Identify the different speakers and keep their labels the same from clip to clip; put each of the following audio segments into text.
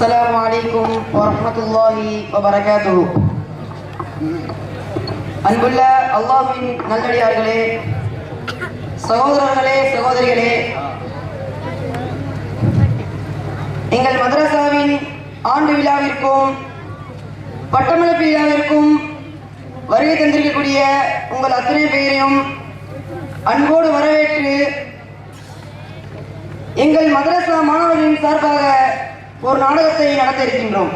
Speaker 1: السلام عليكم ورحمة الله وبركاته அன்புள்ள அல்லாஹ்வின் நல்லடியார்களே சகோதரர்களே சகோதரிகளே எங்கள் மதரசாவின் ஆண்டு விழாவிற்கும் பட்டமளிப்பு விழாவிற்கும் வருகை தந்திருக்கக்கூடிய உங்கள் அத்தனை பேரையும் அன்போடு வரவேற்று எங்கள் மதரசா மாணவர்களின் சார்பாக ஒரு நாடகத்தை நடத்த இருக்கின்றோம்.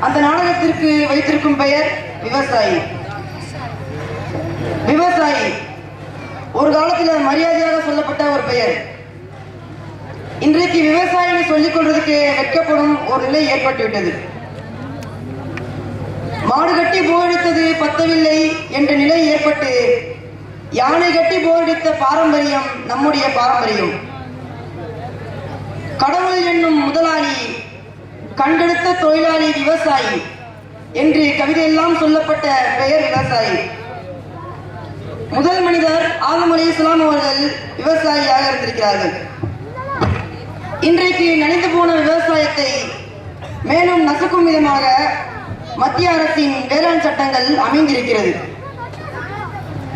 Speaker 1: அந்த நாடகத்திற்கு வைத்திருக்கும் பெயர் விவசாயி. விவசாயி. ஒரு காலத்தில் மரியாதையாக சொல்லப்பட்ட ஒரு பெயர். இன்றைக்கு விவசாயின்னு சொல்லிக் கொள்றதுக்கு வெட்கப்படும் ஒரு நிலை ஏற்பட்டுவிட்டது. மாடு கட்டி போரடித்தது பத்தவில்லை என்ற நிலை ஏற்பட்டு யானை கட்டி போரடித்த பாரம்பரியம் நம்முடைய பாரம்பரியம். கடவுள் என்னும் முதலாளி கண்டெடுத்த தொழிலாளி விவசாயி என்று கவிதையெல்லாம் சொல்லப்பட்ட பெயர் விவசாயி. முதல் மனிதர் ஆதம் அலி இஸ்லாம் அவர்கள் விவசாயியாக இருந்திருக்கிறார்கள். இன்றைக்கு நனைந்து போன விவசாயத்தை மேலும் நசுக்கும் விதமாக மத்திய அரசின் வேளாண் சட்டங்கள் அமைந்திருக்கிறது.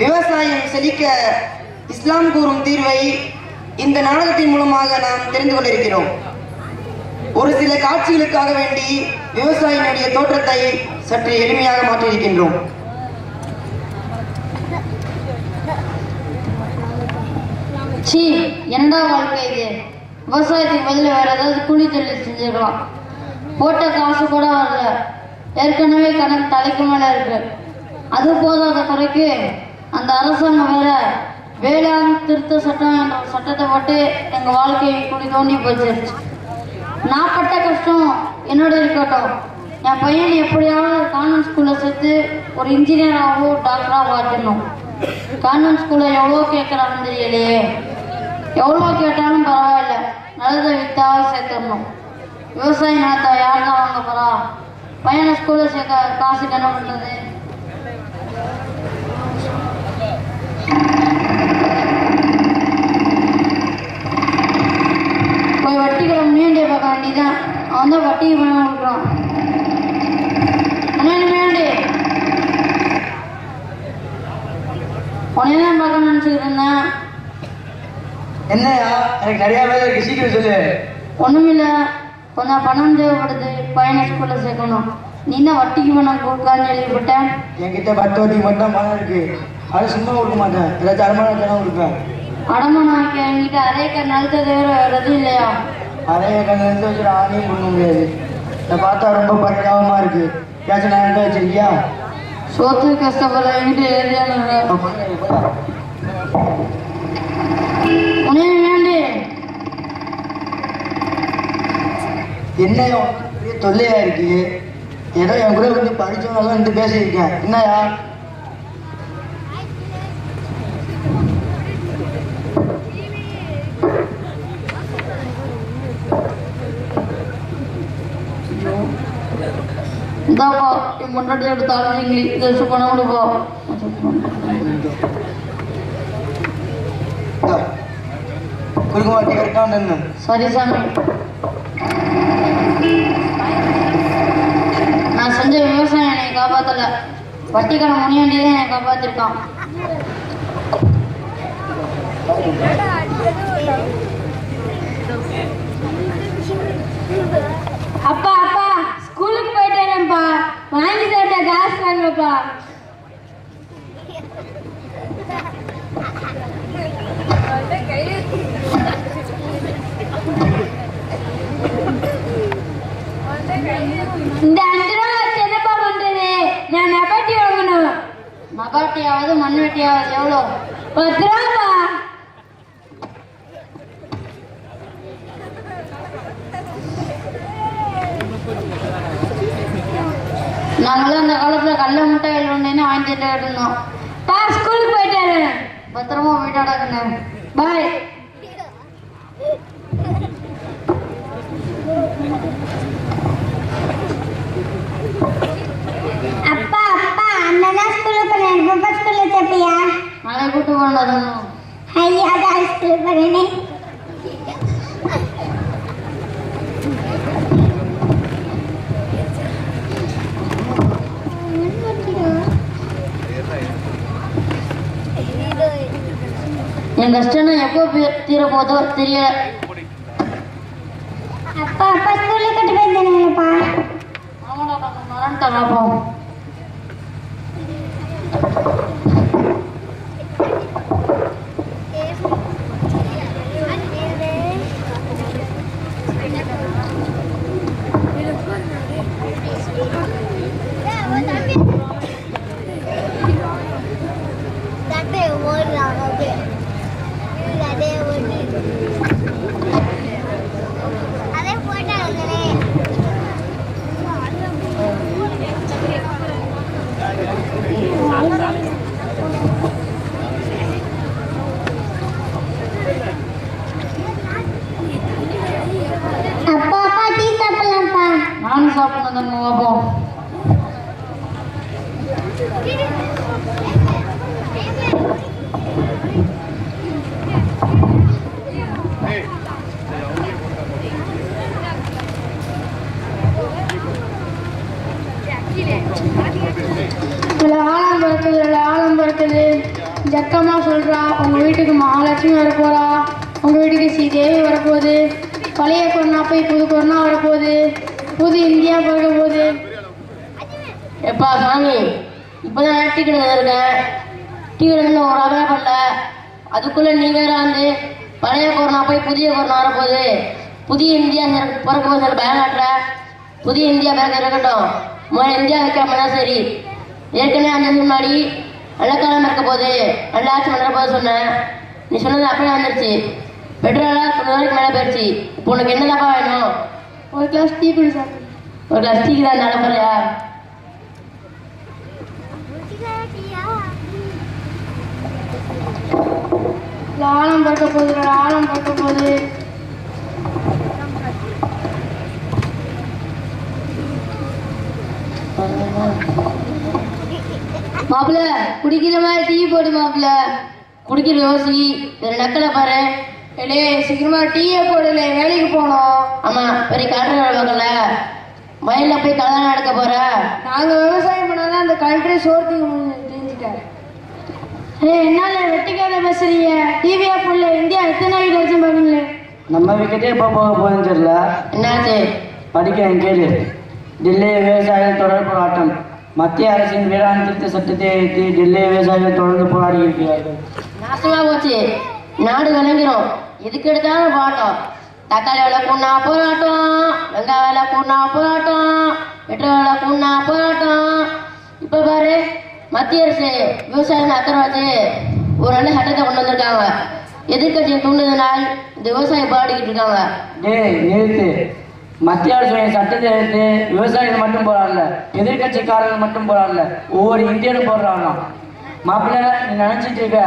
Speaker 1: விவசாயம் செழிக்க இஸ்லாம் கூறும் தீர்வை இந்த நாடகத்தின் மூலமாக நாம் தெரிந்து கொண்டிருக்கிறோம். ஒரு சில காட்சிகளுக்காக வேண்டி விவசாயினுடைய தோற்றத்தை சற்று எளிமையாக மாற்றியிருக்கின்றோம்.
Speaker 2: சீ என்னடா வாழ்க்கை இது? விவசாயத்துக்கு பதில் வேற ஏதாவது கூலி தொழில் செஞ்சிருக்கலாம். போட்ட காசு கூட வரல. ஏற்கனவே கணக்கு தலைக்கு மேல இருக்கு. அது போதாத குறைக்கு அந்த அரசாங்கம் வேற வேளாண் திருத்த சட்டம் சட்டத்தை போட்டு எங்கள் வாழ்க்கையை குடி தோண்டி போச்சிருச்சு. நான் பட்ட கஷ்டம் என்னோட இருக்கட்டும். என் பையன் எப்படியாவது கான்வென்ட் ஸ்கூலில் சேர்த்து ஒரு இன்ஜினியராகவோ டாக்டராக மாற்றணும் கான்வென்ட் ஸ்கூலில் எவ்வளோ கேட்குறாங்கன்னு தெரியலையே. எவ்வளோ கேட்டாலும் பரவாயில்ல. நல்லதை வித்தாவது சேர்த்துடணும். விவசாய நிலத்தை யார் தான் வாங்க போகிறா பையனை ஸ்கூலில் சேர்க்க காசுக்கு என்ன பண்ணுறது போய் வட்டிகளை முன்னாடியே பார்க்க வேண்டியதான் அவன் தான் வட்டிக்கு பணம் கொடுக்குறான். முன்னாடி உடனே தான் பார்க்க நினச்சிக்கிட்டு இருந்தேன்.
Speaker 1: என்னையா எனக்கு நிறைய வேலை இருக்கு. சீக்கிரம் சொல்லு.
Speaker 2: ஒண்ணுமில்ல. கொஞ்சம் பணம் தேவைப்படுது. பையனை ஸ்கூல்ல சேர்க்கணும். நீ தான் வட்டிக்கு பணம் கொடுக்கலான்னு எழுதிவிட்டேன்
Speaker 1: என்கிட்ட பத்து வட்டிக்கு மட்டும் பணம் இருக்கு. அது சும்மா கொடுக்க மாட்டேன். ஏதாச்சும் அடமான பணம் கொடுப்பேன்.
Speaker 2: அடமானம் என்கிட்ட அதே நிலத்தை தவிர எதுவும் இல்லையா?
Speaker 1: அதே கண்ணு இருந்து வச்சு ஆணையும் பண்ண முடியாது. இதை பார்த்தா ரொம்ப பரிதாபமா இருக்கு. ஏதாச்சும் நான் என்கிட்ட வச்சிருக்கியா?
Speaker 2: சோத்து கஷ்டப்பட என்கிட்ட
Speaker 1: உனக்கு பெரிய தொல்லையா இருக்கு? ஏதோ என் கூட கொஞ்சம் படிச்சவங்க வந்து பேசியிருக்கேன். என்னயா?
Speaker 2: இந்தாப்பா என் முன்னாடி எடுத்து அலைஞ்சிங்களி இதை
Speaker 1: மாட்டேன் கரெக்டாக நின்று
Speaker 2: சரி சாமி. நான் செஞ்ச விவசாயம் என்னை காப்பாத்தல. வட்டிக்கான முனியாண்டி தான் என்னை காப்பாத்திருக்கான்.
Speaker 3: அப்பா போயிட்டேனப்பா வாங்கி தரட்ட காசு வாங்கப்பா. இந்த அஞ்சு ரூபா என்னப்பா பண்றது? நான் நெபட்டி வாங்கணும்.
Speaker 2: மகாட்டியாவது மண்வெட்டியாவது எவ்வளோ?
Speaker 3: பத்து ரூபாப்பா.
Speaker 2: வாங்கிட்டு இருந்தோம்.
Speaker 3: பா ஸ்கூலுக்கு போயிட்டாரு
Speaker 2: பத்திரமா போயிட்டு அடக்குங்க
Speaker 3: பாய் அப்பா அப்பா அண்ணனா ஸ்கூலுக்கு போனேன் பாப்பா ஸ்கூல்ல சேர்ப்பியா
Speaker 2: நாளை கூட்டு போனதும்
Speaker 3: ஐயா தான் ஸ்கூலுக்கு போறேனே.
Speaker 4: என் கஷ்டம் எப்போ தீர போதோ தெரியல.
Speaker 5: அப்பா அப்பா ஸ்கூலுக்கு கட்டி போயிருந்தேனுங்களப்பா?
Speaker 4: ஆமாடா கொஞ்சம் மறந்துட்டேன் பாப்போம்
Speaker 6: தட்டை ஓடுறாங்க அப்படியே அதே ஓடி அதே போட்டாங்களே
Speaker 5: அப்பா அப்பா டீ சாப்பிடலாம்ப்பா
Speaker 4: நானும் சாப்பிடணும் தாங்க பாப்போம்
Speaker 5: இதில் ஆழம் பிறக்குது இதில் பிறக்குது ஜக்கம்மா சொல்கிறா உங்கள் வீட்டுக்கு மகாலட்சுமி வரப்போகிறா உங்கள் வீட்டுக்கு ஸ்ரீதேவி வரப்போகுது. பழைய கொரோனா போய் புது கொரோனா வரப்போகுது. புது இந்தியா பிறக்க போகுது
Speaker 4: எப்பா சாமி இப்போதான் டீ கடை இருக்கேன் டீ ஒரு ஆகவே பண்ணல. அதுக்குள்ள நீ வேற வந்து பழைய கொரோனா போய் புதிய கொரோனா வரப்போகுது. புதிய இந்தியா பிறக்க போகுது சில பயனாட்டுற புதிய இந்தியா பிறக்க இருக்கட்டும். முதல்ல இந்தியா வைக்காம சரி. ஏற்கனவே அந்த முன்னாடி நல்ல காலம் இருக்க போகுது நல்ல ஆட்சி பண்ணுற போது சொன்னேன். நீ சொன்னது அப்படியே வந்துருச்சு. பெட்ரோலாக தொண்ணூறு வரைக்கும் மேலே போயிடுச்சு இப்போ உனக்கு என்னதாப்பா வேணும்?
Speaker 5: ஒரு கிளாஸ் டீ குடி சாப்பிடு
Speaker 4: ஒரு கிளாஸ் டீக்கு தான் நடப்பறியா
Speaker 5: இதில் ஆழம் பிறக்க போகுது ஆழம் பிறக்க போகுது.
Speaker 4: மாப்பிள்ள குடிக்கிற மாதிரி டீ போடு மாப்பிள்ள. குடிக்கிற யோசி நக்கலை பாரு.
Speaker 5: எடே சீக்கிரமா டீயை போடல வேலைக்கு போனோம்
Speaker 4: ஆமா பெரிய காட்டு பார்க்கல வயல்ல போய் கல்யாணம் நடக்க போற?
Speaker 5: நாங்கள் விவசாயம் பண்ணாதான் அந்த கல்ட்ரி சோர்த்திங்க தெரிஞ்சுட்டாரு. ஏய் என்னால வெட்டிக்காத பேசுறீங்க? டிவியா புள்ள இந்தியா எத்தனை நாளைக்கு வச்சு பாருங்களேன்
Speaker 7: நம்ம விக்கெட்டே எப்போ போக போகுதுன்னு தெரியல.
Speaker 4: என்னாச்சு?
Speaker 7: படிக்கிறேன் கேளு டெல்லி விவசாயிகள் தொடர் போராட்டம். மத்திய அரசின் வேளாண் திருத்த சட்டத்தை எதிர்த்து டெல்லி விவசாயிகள் தொடர்ந்து போராடி இருக்கிறார்கள்.
Speaker 4: நாசமா போச்சு. நாடு விளங்கிறோம் எதுக்கு எடுத்தாலும் பாட்டோம் தக்காளி வேலை கூண்ணா போராட்டம். வெங்காய வேலை கூண்ணா போராட்டம். பெட்ரோல் வேலை கூண்ணா போராட்டம். இப்போ பாரு மத்திய அரசு விவசாயம் அக்கறை வச்சு ஒரு நல்ல சட்டத்தை கொண்டு வந்திருக்காங்க. எதிர்கட்சியை தூண்டுதனால் இந்த விவசாயம் போராடிக்கிட்டு இருக்காங்க.
Speaker 7: டேய் நிறுத்து. மத்திய அரசுடைய சட்டத்தை எடுத்து விவசாயிகள் மட்டும் போராடல. எதிர்கட்சிக்காரர்கள் மட்டும் போராடல. ஒவ்வொரு இந்தியனும் போடுறாங்க மாப்பிள்ளை நீ நினைச்சிட்டு இருக்க.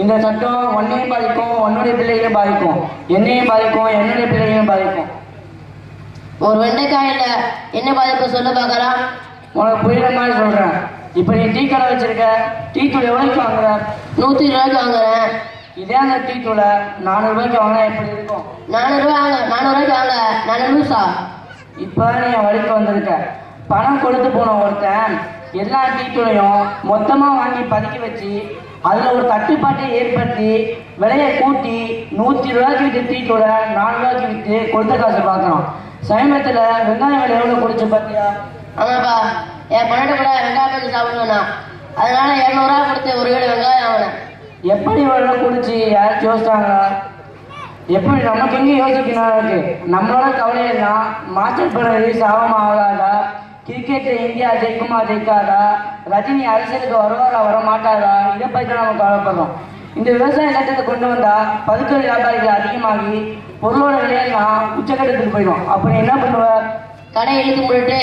Speaker 7: இந்த சட்டம் உன்னையும் பாதிக்கும் உன்னுடைய பிள்ளைகளையும் பாதிக்கும். என்னையும் பாதிக்கும் என்னுடைய பிள்ளைகளையும் பாதிக்கும்.
Speaker 4: ஒரு வெண்டைக்காயில என்ன பாதிப்பு சொல்ல பார்க்கலாம்.
Speaker 7: உனக்கு புரியுற மாதிரி சொல்றேன். இப்போ நீ டீ கடை வச்சிருக்க டீ தூள் எவ்வளோக்கு வாங்குற?
Speaker 4: நூற்றி ரூபாய்க்கு வாங்குறேன்.
Speaker 7: இதே அந்த டீ தூளை நானூறு ரூபாய்க்கு வாங்கினா எப்படி இருக்கும்?
Speaker 4: நானூறுரூவா வாங்க நானூறுரூவாய்க்கு வாங்க. நானூறு லூசா?
Speaker 7: இப்போ நீ வழிக்கு வந்திருக்க. பணம் கொடுத்து போன ஒருத்தன் எல்லா டீ தூளையும் மொத்தமாக வாங்கி பதுக்கி வச்சு அதில் ஒரு தட்டுப்பாட்டை ஏற்படுத்தி விலையை கூட்டி நூற்றி ரூபாய்க்கு விற்று டீ தூளை நானூறு ரூபாய்க்கு விற்று கொடுத்த காசு பார்க்குறோம் சமீபத்தில் வெங்காயம் விலை எவ்வளோ குடிச்சு பார்த்தியா
Speaker 4: ஆமாப்பா என் பொண்ணாட்ட கூட வெங்காயம் பஞ்சு சாப்பிடுவேண்ணா அதனால இரநூறுவா கொடுத்து ஒரு கிலோ வெங்காயம் வாங்கினேன்.
Speaker 7: எப்படி இவ்வளோ குடிச்சு? யாராச்சும் யோசிச்சாங்களா? எப்படி? நமக்கு எங்கே யோசிக்கணும்? இருக்கு நம்மளோட கவலை எல்லாம் மாஸ்டர் படம் ரிலீஸ் ஆகாம ஆகாதா கிரிக்கெட்ல இந்தியா ஜெயிக்குமா ஜெயிக்காதா? ரஜினி அரசியலுக்கு வருவாரா வர மாட்டாரா இதை பற்றி நம்ம கவலைப்படுறோம். இந்த விவசாய சட்டத்தை கொண்டு வந்தா பதுக்கல் வியாபாரிகள் அதிகமாகி பொருளோட விலையெல்லாம் உச்சக்கட்டத்துக்கு போயிடும். அப்ப நீ என்ன பண்ணுவ?
Speaker 4: கடை இழுத்து முடிட்டு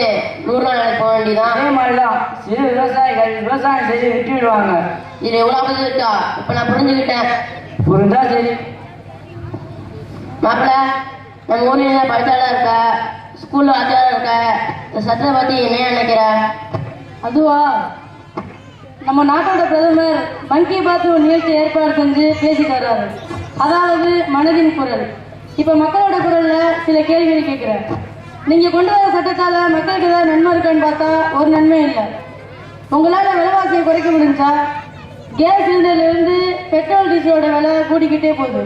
Speaker 4: நூறு நாள் போக வேண்டியதான்
Speaker 7: அதே மாதிரிதான் சிறு விவசாயிகள் விவசாயம் செய்து விட்டு விடுவாங்க.
Speaker 4: இதில் எவ்வளோ ஆபத்து இருக்கா இப்போ நான் புரிஞ்சுக்கிட்டேன்.
Speaker 7: புரிஞ்சா சரி.
Speaker 4: மாப்பிள்ள நம்ம ஊர்ல படித்தாலும் இருக்க? ஸ்கூல்ல வாத்தியாரம் இருக்க இந்த சட்டத்தை பற்றி என்ன நினைக்கிற?
Speaker 5: அதுவா? நம்ம நாட்டோட பிரதமர் மன் பாத்து பாத் ஒரு நிகழ்ச்சி ஏற்பாடு செஞ்சு பேசிட்டு வர்றாரு. அதாவது மனதின் குரல். இப்போ மக்களோட குரல்ல சில கேள்விகள் கேட்குறேன். நீங்கள் கொண்டு வர சட்டத்தால் மக்களுக்கு ஏதாவது நன்மை இருக்கான்னு பார்த்தா ஒரு நன்மை இல்லை. உங்களால் விலைவாசியை குறைக்க முடிஞ்சா
Speaker 3: கேஸ் சிலிண்டர்ல இருந்து பெட்ரோல் டீசலோட விலை கூடிக்கிட்டே போகுது.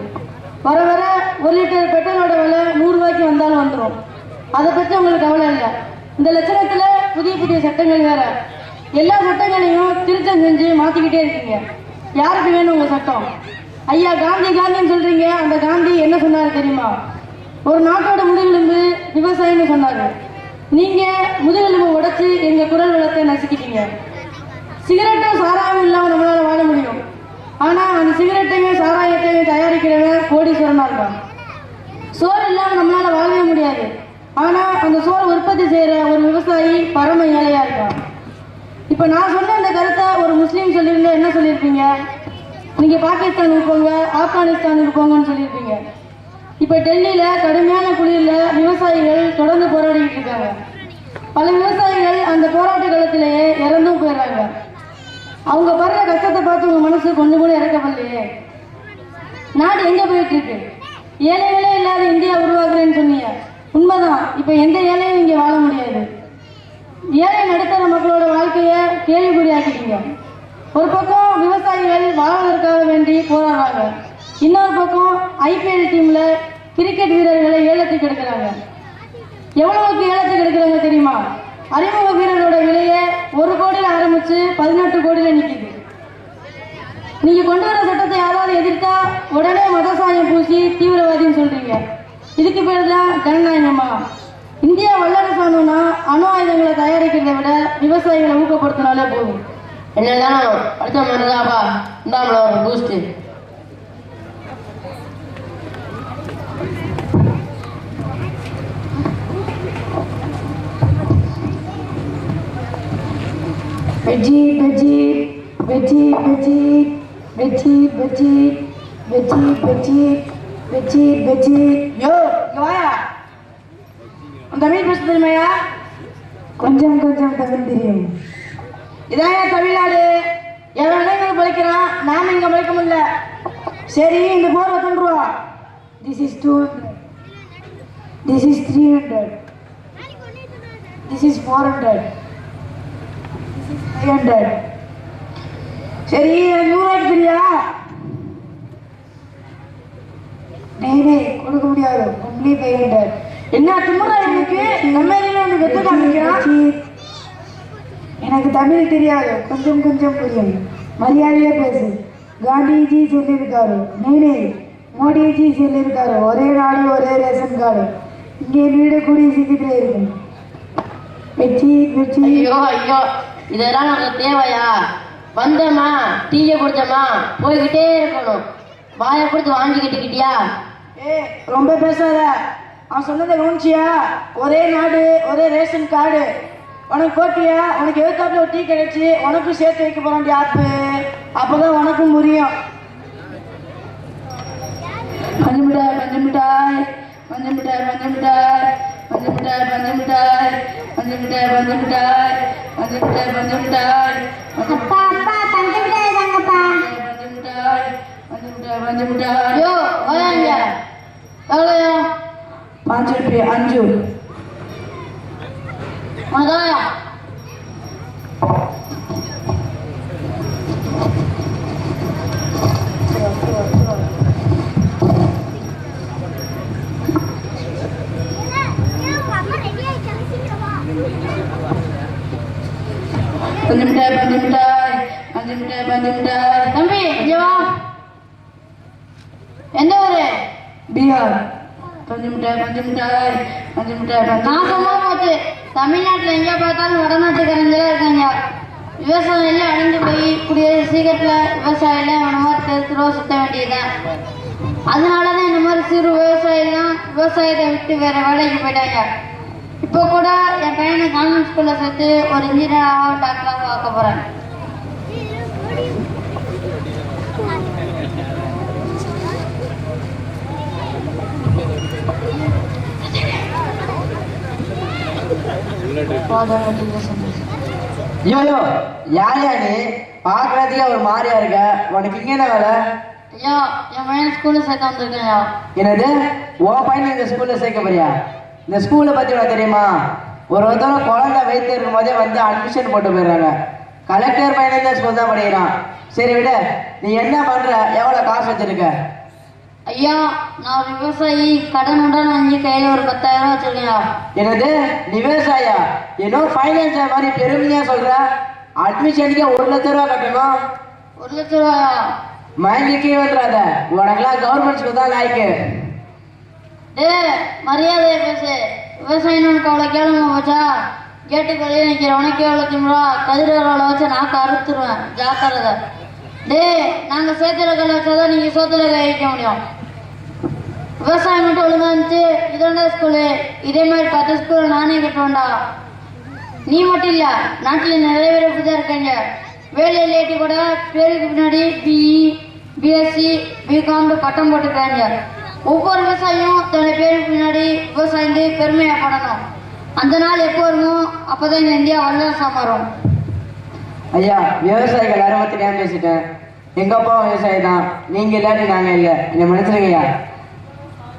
Speaker 3: வர வர ஒரு லிட்டர் பெட்ரோலோட விலை நூறுரூவாய்க்கு வந்தாலும் வந்துடும் அதை பற்றி உங்களுக்கு கவலை இல்லை. இந்த லட்சணத்தில் புதிய புதிய சட்டங்கள் வேற. எல்லா சட்டங்களையும் திருத்தம் செஞ்சு மாற்றிக்கிட்டே இருக்கீங்க. யாருக்கு வேணும் உங்கள் சட்டம்? ஐயா காந்தி காந்தின்னு சொல்கிறீங்க அந்த காந்தி என்ன சொன்னார் தெரியுமா? ஒரு நாட்டோட முதுகெலும்பு விவசாயம்னு சொன்னாங்க நீங்கள் முதுகெலும்பு உடச்சி எங்கள் குரல் வளத்தை நசுக்கிட்டீங்க. சிகரெட்டும் சாராயமும் இல்லாமல் நம்மளால் வாழ முடியும். ஆனால் அந்த சிகரெட்டையும் சாராயத்தையும் தயாரிக்கிறவன் கோடீஸ்வரனாக இருக்கான் சோறு இல்லாமல் நம்மளால் வாழவே முடியாது. ஆனா அந்த சோறு உற்பத்தி செய்யற ஒரு விவசாயி பரம ஏழையா இருக்கான். இப்ப நான் சொன்ன அந்த கருத்தை ஒரு முஸ்லீம் சொல்லியிருந்தா என்ன சொல்லியிருப்பீங்க? நீங்க பாகிஸ்தானுக்கு போங்க ஆப்கானிஸ்தானுக்கு போங்கன்னு சொல்லியிருப்பீங்க. இப்ப டெல்லியில கடுமையான குளிர்ல விவசாயிகள் தொடர்ந்து போராடிக்கிட்டு இருக்காங்க. பல விவசாயிகள் அந்த போராட்ட காலத்திலேயே இறந்தும் போயிடுறாங்க. அவங்க படுற கஷ்டத்தை பார்த்து உங்க மனசு கொஞ்சம் கூட இறக்கப்படலையே. நாடு எங்க போயிட்டு இருக்கு? ஏழைகளே இல்லாத இந்தியா உருவாக்குறேன்னு சொன்னீங்க. உண்மைதான். இப்போ எந்த ஏழையும் இங்கே வாழ முடியாது. ஏழை நடுத்தர மக்களோட வாழ்க்கையை கேள்விக்குறியாக்கிட்டீங்க. ஒரு பக்கம் விவசாயிகள் வாழ்வதற்காக வேண்டி போராடுறாங்க. இன்னொரு பக்கம் ஐபிஎல் டீம்ல கிரிக்கெட் வீரர்களை ஏலத்துக்கு எடுக்கிறாங்க எவ்வளவுக்கு ஏலத்துக்கு எடுக்கிறாங்க தெரியுமா? அறிமுக வீரர்களோட விலையை ஒரு கோடியில் ஆரம்பிச்சு பதினெட்டு கோடியில் நிற்கிது நீங்க கொண்டு வர சட்டத்தை யாராவது எதிர்த்தா உடனே மதசாயம் பூசி தீவிரவாதின்னு சொல்றீங்க. இதுக்கு பேர் தான் ஜனநாயகமா இந்தியா வல்லரசானோம்னா அணு ஆயுதங்களை தயாரிக்கிறதை விட விவசாயிகளை ஊக்கப்படுத்தினாலே போதும்.
Speaker 2: என்னதான் அடுத்த மருதாப்பா இந்தாமல ஒரு
Speaker 3: boost veggie veggie veggie veggie veggie veggie veggie veggie veggie veggie. Yo! Tamil பேச தெரியுமையா கொஞ்சம் கொஞ்சம் தமிழ் தெரியும். இதான் என் தமிழ்நாடு? எவனே இங்க பிழைக்கிறான் நாம இங்க பிழைக்க முடியல. சரி இந்த போர் எத்தனை this is two this is three hundred this is four hundred five hundred சரி நூறுவாய்க்கு தெரியா? நெய் நெய் கொடுக்க முடியாது. ஒன்லி ஃபைவ் ஹண்ட்ரட் என்ன திமுறா எனக்கு நம்ம ஏரியால வந்து வெத்து காமிக்கிறான் எனக்கு தமிழ் தெரியாது. கொஞ்சம் கொஞ்சம் புரியும். மரியாதையா பேசு. காந்திஜி சொல்லியிருக்காரு. நெய் மோடிஜி சொல்லியிருக்காரு. ஒரே நாடு ஒரே ரேஷன் கார்டு. இங்கே வீடு கூடிய சீக்கிரத்தில் இருக்கும். வெச்சி வெச்சி
Speaker 2: ஐயோ ஐயோ. இதெல்லாம் நமக்கு தேவையா? வந்தோமா? டீயை குடிச்சோமா? போய்கிட்டே இருக்கணும். வாயை கொடுத்து வாங்கிக்கிட்டுக்கிட்டியா
Speaker 3: ஏய் ரொம்ப பேசாத. அவன் சொன்னதை கவனிச்சியா ஒரே நாடு ஒரே ரேஷன் கார்டு உனக்கு போட்டியா உனக்கு எதுக்காப்புல ஒரு டீ கிடைச்சி உனக்கும் சேர்த்து வைக்க போறான் ஆப்பு அப்பதான் உனக்கும் புரியும் பஞ்சு மிட்டாய் பஞ்சு மிட்டாய் மஞ்ச மிட்டாய் பஞ்சமிட்டாய் மிட்டாய் பஞ்சு மிட்டாய் பஞ்சு மிட்டாய் பஞ்சு மிட்டாய் பஞ்சு மிட்டாய் பஞ்சு மிட்டாய் பஞ்சு மிட்டாய்
Speaker 8: அப்பா அப்பா பஞ்சு மிட்டாய்
Speaker 3: மிட்டாய் மிட்டாய் மிட்டாய் പേര് അഞ്ജു മകളാ
Speaker 2: நான் சொன்னா போச்சு தமிழ்நாட்டில் எங்கே பார்த்தாலும் வடநாட்டுக்காரங்களே இருக்காங்க. விவசாயம் எல்லாம் அழிஞ்சு போய் கூடிய சீக்கிரத்தில் விவசாயம் எல்லாம் இந்த மாதிரி தெரு சுத்த வேண்டியதுதான். அதனால தான் இந்த மாதிரி சிறு விவசாயிலாம் விவசாயத்தை விட்டு வேற வேலைக்கு போயிட்டாங்க. இப்போ கூட என் பையனை கவர்மெண்ட் ஸ்கூலில் சேர்த்து ஒரு இன்ஜினியராக டாக்டராக பார்க்க போகிறேன்
Speaker 7: யோ யோ யாரையா நீ பார்க்கறதுக்கே ஒரு மாதிரியா இருக்க. உனக்கு இங்க என்ன வேலை?
Speaker 2: ஐயா என் பையனை ஸ்கூலில் சேர்த்து வந்திருக்கேன் ஐயா.
Speaker 7: என்னது? உன் பையனை இந்த ஸ்கூல்ல சேர்க்க போறியா? இந்த ஸ்கூலை பத்தி உனக்கு தெரியுமா? ஒரு ஒருத்தவங்க குழந்தை வயிற்று இருக்கும் போதே வந்து அட்மிஷன் போட்டு போயிடுறாங்க. கலெக்டர் பையன் ஸ்கூல் தான் படிக்கிறான்? சரி விட நீ என்ன பண்ற? எவ்வளவு காசு வச்சிருக்க?
Speaker 2: ஐயா நான் விவசாயி கடனுடன் வாங்கி கையில் ஒரு பத்தாயிரம்
Speaker 7: என்னது நீ விவசாயா? ஏதோ ஃபைனான்ஸ் மாதிரி பெருமையா சொல்ற. அட்மிஷனுக்கே ஒரு லட்ச ரூபா கட்டணும்.
Speaker 2: ஒரு லட்ச ரூபாயா
Speaker 7: மயங்கிக்கே வந்துடாத உனக்கெல்லாம் கவர்மெண்ட் ஸ்கூல் தான் லாய்க்கு.
Speaker 2: டேய் மரியாதையை பேசு. விவசாயம் உனக்கு அவ்வளோ கேளுங்க வச்சா கேட்டுக்கு வெளியே நிற்கிற உனக்கே எவ்வளோ திமுறா கதிரவரை வச்சு நான் அறுத்துருவேன் ஜாக்கிரதை. டேய் நாங்கள் சேத்துல கல் வச்சாதான் நீங்கள் சோத்துல கை வைக்க முடியும். விவசாயம் மட்டும் ஒழுங்கா இருந்துச்சு. இதோட ஸ்கூலு இதே மாதிரி பத்து ஸ்கூல் நானே கட்டுவேண்டா நீ மட்டும் இல்லை நாட்டில் நிறைய பேர் இப்படிதான் இருக்காங்க. வேலை லேட்டி கூட பேருக்கு பின்னாடி பிஇ பிஎஸ்சி பிகாம் பட்டம் போட்டுக்கிறாங்க. ஒவ்வொரு விவசாயியும் தன்னுடைய பேருக்கு பின்னாடி விவசாயம் பெருமையாக படணும். அந்த நாள் எப்போ வருமோ அப்பதான் இந்த இந்தியா வல்லரசா மாறும்.
Speaker 7: ஐயா விவசாயிகள் அறுபத்தி தெரியாம பேசிட்டேன்? எங்கள் அப்பா விவசாயி தான். நீங்கள் இல்லாட்டி நாங்கள் இல்லை. என்னை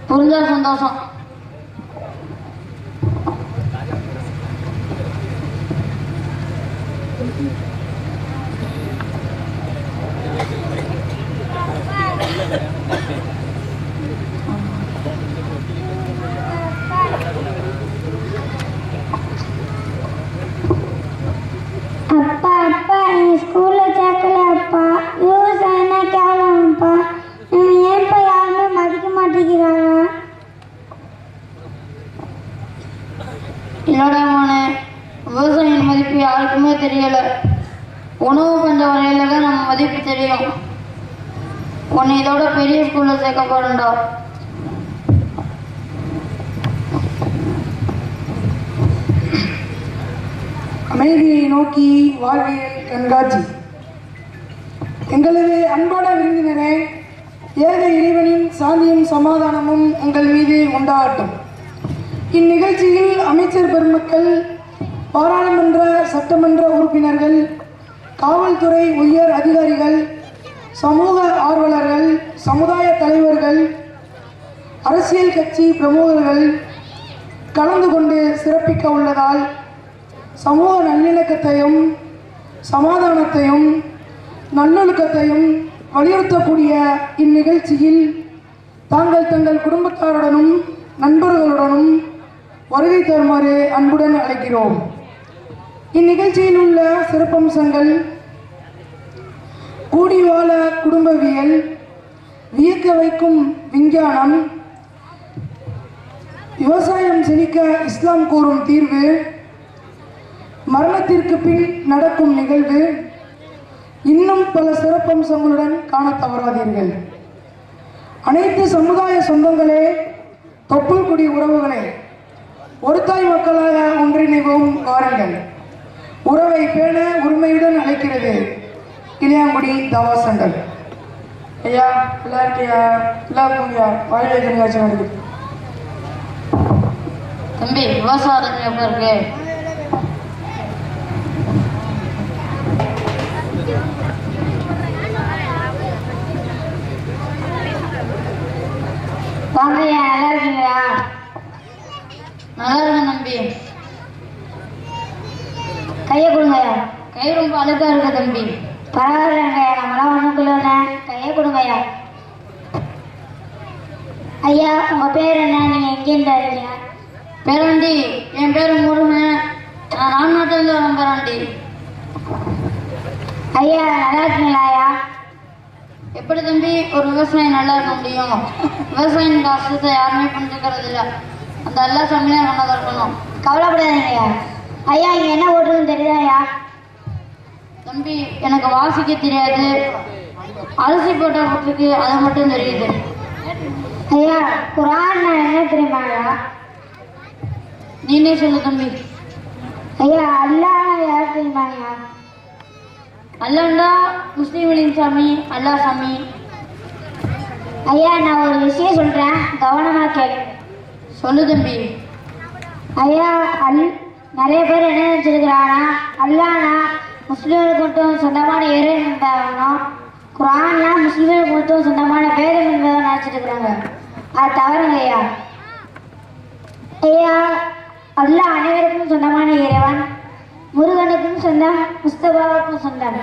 Speaker 7: மன்னிச்சிருங்க ஐயா
Speaker 2: புரிஞ்சா சந்தோஷம்
Speaker 8: அப்பா அப்பா நீ ஸ்கூல்ல சேர்க்கல அப்பா விவசாயம்னா கேவலம்ப்பா நம்ம ஏன்ப்பா யாருமே மதிக்க மாட்டேங்கிறாங்க
Speaker 2: இல்லடா மோனே விவசாயியின் மதிப்பு யாருக்குமே தெரியல. உணவு பண்ற வரையில தான் நம்ம மதிப்பு தெரியும். உன்னை இதோட பெரிய ஸ்கூல்ல சேர்க்க
Speaker 9: அமைதியை நோக்கி வாழ்வியல் கண்காட்சி. எங்களது அன்பான விருந்தினரே ஏக இறைவனின் சாந்தியும் சமாதானமும் உங்கள் மீது உண்டாகட்டும். இந்நிகழ்ச்சியில் அமைச்சர் பெருமக்கள் பாராளுமன்ற சட்டமன்ற உறுப்பினர்கள் காவல்துறை உயர் அதிகாரிகள் சமூக ஆர்வலர்கள் சமுதாய தலைவர்கள் அரசியல் கட்சி பிரமுகர்கள் கலந்து கொண்டு சிறப்பிக்க உள்ளதால் சமூக நல்லிணக்கத்தையும் சமாதானத்தையும் நல்லொழுக்கத்தையும் வலியுறுத்தக்கூடிய இந்நிகழ்ச்சியில் தாங்கள் தங்கள் குடும்பத்தாருடனும் நண்பர்களுடனும் வருகை தருமாறு அன்புடன் அழைக்கிறோம். இந்நிகழ்ச்சியில் உள்ள சிறப்பம்சங்கள் கூடி வாழ குடும்பவியல் வியக்க வைக்கும் விஞ்ஞானம் விவசாயம் செழிக்க இஸ்லாம் கூறும் தீர்வு மரணத்திற்கு பின் நடக்கும் நிகழ்வு இன்னும் பல சிறப்பம்சங்களுடன் காண தவறாதீர்கள். அனைத்து சமுதாய சொந்தங்களே தொப்புள்குடி உறவுகளே ஒரு தாய் மக்களாக ஒன்றிணைவோம் வாருங்கள். உறவை பேண உரிமையுடன் அழைக்கிறது. கிளியாங்குடி தவா சென்டர் ஐயா எல்லாருக்கும் எல்லாருக்கும் வாழ்வை கண்காட்சி நடக்குது
Speaker 2: தம்பி விவசாயம் எப்படி இருக்கு?
Speaker 8: நல்லா இருக்கீங்களா?
Speaker 2: நல்லா இருக்கேன் தம்பி.
Speaker 8: கையை கொடுங்கய்யா
Speaker 2: கை ரொம்ப அழுக்கா இருக்க தம்பி.
Speaker 8: பரவாயில்லைங்க நம்மளாம் ஒன்றுக்குள்ளே கையை கொடுங்கய்யா ஐயா. உங்க பேர் என்ன? நீங்க எங்கேருந்து
Speaker 2: பேராண்டி என் பேரு முருகன். நான் ராம்நாட்டிலிருந்து வரேன் பேராண்டி
Speaker 8: ஐயா நல்லா இருக்கீங்களா ஐயா?
Speaker 2: எப்படி தம்பி? ஒரு விவசாயி நல்லா இருக்க முடியும். விவசாயியின் கஷ்டத்தை யாருமே புரிஞ்சுக்கிறது இல்ல அந்த எல்லா சமையலும் பண்ணதான் இருக்கணும்
Speaker 8: கவலைப்படாதீங்க ஐயா. ஐயா இங்க என்ன ஓட்டுறதுன்னு தெரியுதா ஐயா?
Speaker 2: தம்பி எனக்கு வாசிக்க தெரியாது. அரிசி போட்டா போட்டிருக்கு அது மட்டும் தெரியுது.
Speaker 8: ஐயா குரான் என்ன தெரியுமா ஐயா?
Speaker 2: நீனே சொல்லு தம்பி.
Speaker 8: ஐயா அல்லாஹ் யார் தெரியுமா ஐயா?
Speaker 2: அல்லாண்டா முஸ்லீம்களின் சாமி அல்லாஹ் சாமி.
Speaker 8: ஐயா நான் ஒரு விஷயம் சொல்றேன். கவனமா கேளு
Speaker 2: சொல்லு தம்பி.
Speaker 8: ஐயா அல் நிறைய பேர் என்ன நினச்சிருக்கிறாங்கன்னா அல்லானா முஸ்லீம்களுக்கு மட்டும் சொந்தமான இறைவன் என்பதாகணும் குரான்னா முஸ்லீம்களுக்கு மட்டும் சொந்தமான பேரம் என்பதை நினச்சிட்டு இருக்கிறாங்க அது தவறுங்க ஐயா ஐயா அல்லா அனைவருக்கும் சொந்தமான இறைவன் முருகனுக்கும் சொந்தம் முஸ்தபாவுக்கும் சொந்தம்.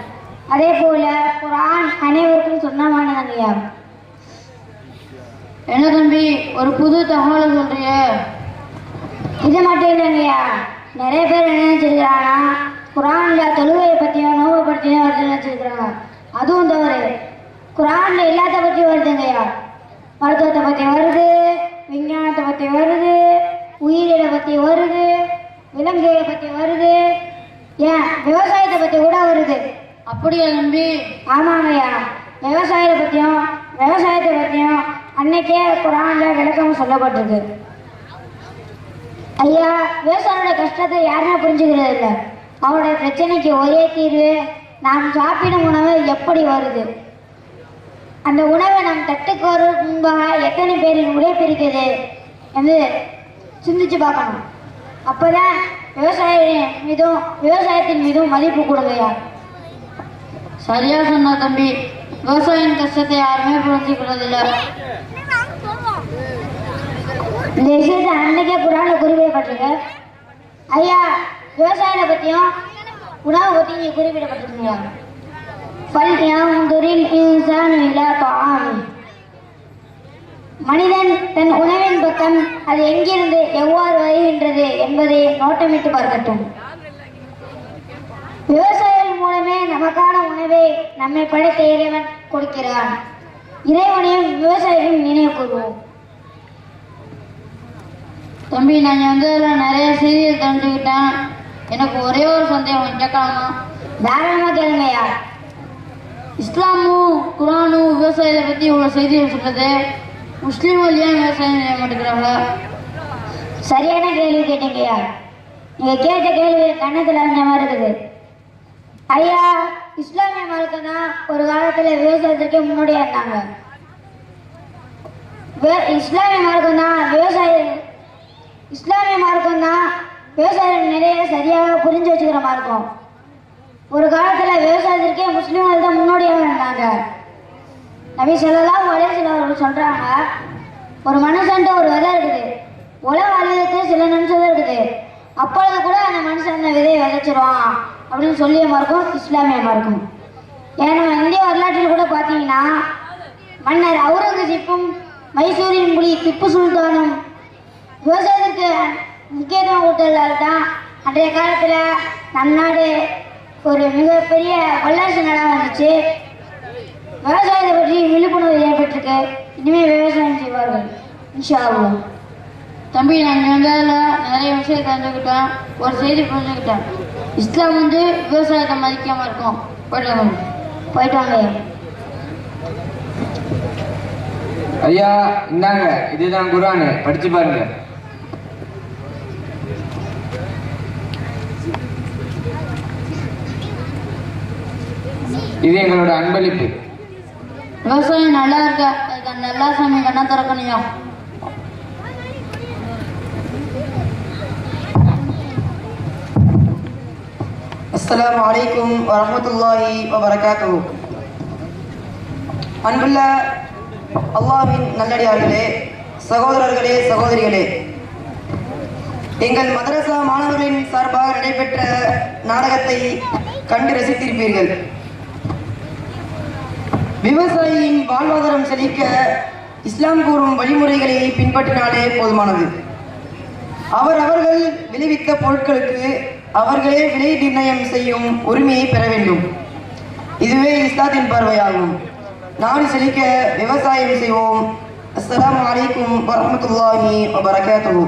Speaker 8: அதே போல குரான் அனைவருக்கும் சொந்தமானதுங்கய்யா
Speaker 2: என்ன தம்பி ஒரு புது தகவலை சொல்றிய?
Speaker 8: இது மட்டும் இல்லைங்கய்யா. நிறைய பேர் என்ன நினைச்சிருக்கிறாங்கன்னா குரான்ல தொழுகையை பற்றியும் நோவை பற்றியும் வருதுன்னு நினச்சிருக்கிறாங்க அதுவும் தவறு. குரான்ல எல்லாத்த பற்றி வருதுங்கய்யா மருத்துவத்தை பற்றி வருது விஞ்ஞானத்தை பற்றி வருது உயிரியலை பற்றி வருது விலங்குகளை பற்றி வருது. ஏன்? விவசாயத்தை பற்றி கூட வருது.
Speaker 2: அப்படியா தம்பி?
Speaker 8: ஆமாங்கய்யா விவசாயத்தை பற்றியும் விவசாயத்தை பற்றியும் அன்னைக்கே குரான்ல விளக்கம் சொல்லப்பட்டிருக்கு. ஐயா விவசாயியோட கஷ்டத்தை யாருமே புரிஞ்சுக்கிறது இல்லை அவனுடைய பிரச்சனைக்கு ஒரே தீர்வு நாம் சாப்பிடும் உணவு எப்படி வருது? அந்த உணவை நம் தட்டுக்கு ஒரு முன்பாக எத்தனை பேரின் உழைப்பு என்று சிந்திச்சு பார்க்கணும். அப்போதான் விவசாய மீதும் விவசாயத்தின் மீதும் மதிப்பு கொடுங்கய்யா.
Speaker 2: சரியா சொன்ன தம்பி. விவசாயியின் கஷ்டத்தை யாருமே புரிஞ்சுக்கிறதில்ல
Speaker 8: இந்த விஷயத்தை அன்னைக்கே குரான குறிப்பிடப்பட்டிருக்கு ஐயா விவசாயத்தை பற்றியும் உணவை பற்றி இங்கே குறிப்பிடப்பட்டிருக்கீங்க. ஃபல்யன்துரில் இன்சானு இலா தஆமி மனிதன் தன் உணவின் பக்கம் அது எங்கிருந்து எவ்வாறு வருகின்றது என்பதை நோட்டமிட்டு பார்க்கட்டும். விவசாயிகள் மூலமே நமக்கான உணவை நம்மை படைத்த இறைவன் கொடுக்கிறான். இறைவனையும் விவசாயிகளையும் நினைவு கூறுவோம்.
Speaker 2: தம்பி நான் வந்து அதில் நிறைய செய்தியை தெரிஞ்சுக்கிட்டேன் எனக்கு ஒரே ஒரு சந்தேகம் கேட்கலாமா
Speaker 8: தாராளமா கேளுங்கய்யா
Speaker 2: இஸ்லாமும் குரானும் விவசாயத்தை பற்றி இவ்வளோ செய்திகள் சொல்லுது முஸ்லீம்கள் ஏன் விவசாயம் செய்ய மாட்டேங்கிறாங்க?
Speaker 8: சரியான கேள்வி கேட்டீங்கய்யா நீங்க கேட்ட கேள்வி கண்ணத்துல அறிஞ்ச மாதிரி இருக்குது. ஐயா இஸ்லாமிய தான் ஒரு காலத்துல விவசாயத்திற்கே முன்னோடியா இருந்தாங்க. இஸ்லாமிய தான் விவசாய இஸ்லாமிய மார்க்கம் தான் விவசாயிகள் நிறைய சரியாக புரிஞ்சு வச்சுக்கிற மார்க்கம். ஒரு காலத்தில் விவசாயத்திற்கே முஸ்லீம்கள் தான் முன்னோடியாக இருந்தாங்க. நபி சொல்லலாம் அவர்கள் சொல்கிறாங்க ஒரு மனுஷன்ட்டு ஒரு விதை இருக்குது. உலக அழிவுக்கு சில நிமிஷம் தான் இருக்குது. அப்பொழுது கூட அந்த மனுஷன் அந்த விதையை விதைச்சிருவான் அப்படின்னு சொல்லிய மார்க்கும் இஸ்லாமிய மார்க்கும். ஏன்னா நம்ம இந்திய வரலாற்றில் கூட பார்த்தீங்கன்னா மன்னர் அவுரங்கசீப்பும் மைசூரின் குடி திப்பு சுல்தானும் விவசாயத்திற்கு முக்கியத்துவம் கொடுத்ததால் தான் அன்றைய காலத்தில் நம் நாடு ஒரு மிகப்பெரிய வல்லரசு நாடாக வந்துச்சு விவசாயத்தை பற்றி விழிப்புணர்வு ஏற்பட்டிருக்கு. இனிமேல் விவசாயம் செய்வார்கள். இன்ஷா அல்லாஹ்.
Speaker 2: தம்பி நான் வந்து அதில் நிறைய விஷயம் தெரிஞ்சுக்கிட்டேன். ஒரு செய்தி புரிஞ்சுக்கிட்டேன். இஸ்லாம் வந்து விவசாயத்தை மதிக்காமல் இருக்கும். போயிட்டு வாங்க.
Speaker 8: போயிட்டு வாங்க.
Speaker 10: ஐயா இந்தாங்க. இதுதான் குரானு படிச்சு பாருங்க. இது எங்களோட அன்பளிப்பு.
Speaker 2: விவசாயம் நல்லா இருக்கு. எல்லா சாமி கண்ணா திறக்கணையா
Speaker 1: அஸ்ஸலாமு அலைக்கும் வரஹ்மத்துல்லாஹி வபரகாத்துஹு. அன்புள்ள அல்லாஹ்வின் நல்லடியார்களே சகோதரர்களே சகோதரிகளே. எங்கள் மதரசா மாணவர்களின் சார்பாக நடைபெற்ற நாடகத்தை கண்டு ரசித்திருப்பீர்கள். விவசாயியின் வாழ்வாதாரம் செழிக்க இஸ்லாம் கூறும் வழிமுறைகளை பின்பற்றினாலே போதுமானது. அவர் அவர்கள் விளைவித்த பொருட்களுக்கு அவர்களே விலை நிர்ணயம் செய்யும் உரிமையை பெற வேண்டும். இதுவே இஸ்லாத்தின் பார்வையாகும். நாடு செழிக்க விவசாயம் செய்வோம். அஸ்லாம் வலைக்கும் வரமத்துல்லாஹி வபரகாத்துஹு.